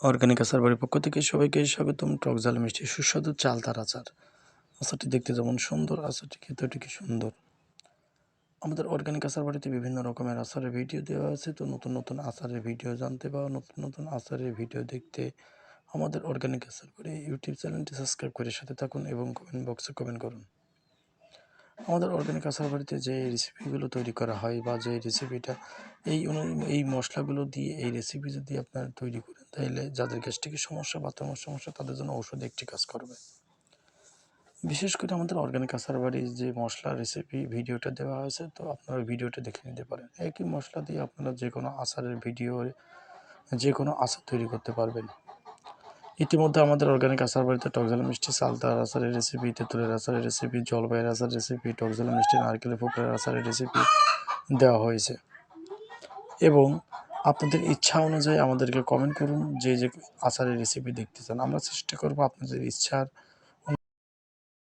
Organic আচার বাড়ির পক্ষ থেকে সবাইকে স্বাগতম। টক ঝাল মিষ্টি সুস্বাদু চালতার আচার। আচারটি দেখতে যেমন সুন্দর, আচারটি খেতেও কি সুন্দর। আমাদের অর্গানিক আচার বাড়িতে বিভিন্ন রকমের আচারের ভিডিও দেওয়া আছে, তো নতুন নতুন আচারের ভিডিও জানতে বা নতুন নতুন আচারের ভিডিও দেখতে আমাদের অর্গানিক আচার বাড়ি ইউটিউব চ্যানেলটি সাবস্ক্রাইব করে সাথে থাকুন এবং কমেন্ট বক্সে কমেন্ট করুন। আমাদের অর্গানিক আচার বাড়িতে যে রেসিপিগুলো তৈরি করা হয় বা যে রেসিপিটা এই এই মশলাগুলো দিয়ে এই রেসিপি যদি আপনারা তৈরি করেন তাহলে যাদের গ্যাস্ট্রিকের সমস্যা বা তোমার সমস্যা, তাদের জন্য ঔষধ একটি কাজ করবে। বিশেষ করে আমাদের অর্গানিক আচার বাড়ির যে মশলা রেসিপি ভিডিওটা দেওয়া হয়েছে, তো আপনারা ভিডিওটা দেখে নিতে পারেন। একই মশলা দিয়ে আপনারা যে কোনো আচারের ভিডিও যে কোনো আচার তৈরি করতে পারবেন। ইতিমধ্যে আমাদের অর্গানিক আচার বাড়িতে টকঝাল মিষ্টি, সালতার আসারের রেসিপি তেঁতুলের আচারের রেসিপি জলপাইয়ের আসার রেসিপি টকঝাল মিষ্টি নারকেলের ফুকরের আচারের রেসিপি দেওয়া হয়েছে। এবং আপনাদের ইচ্ছা অনুযায়ী আমাদেরকে কমেন্ট করুন, যে যে আচারের রেসিপি দেখতে চান, আমরা চেষ্টা করব আপনাদের ইচ্ছার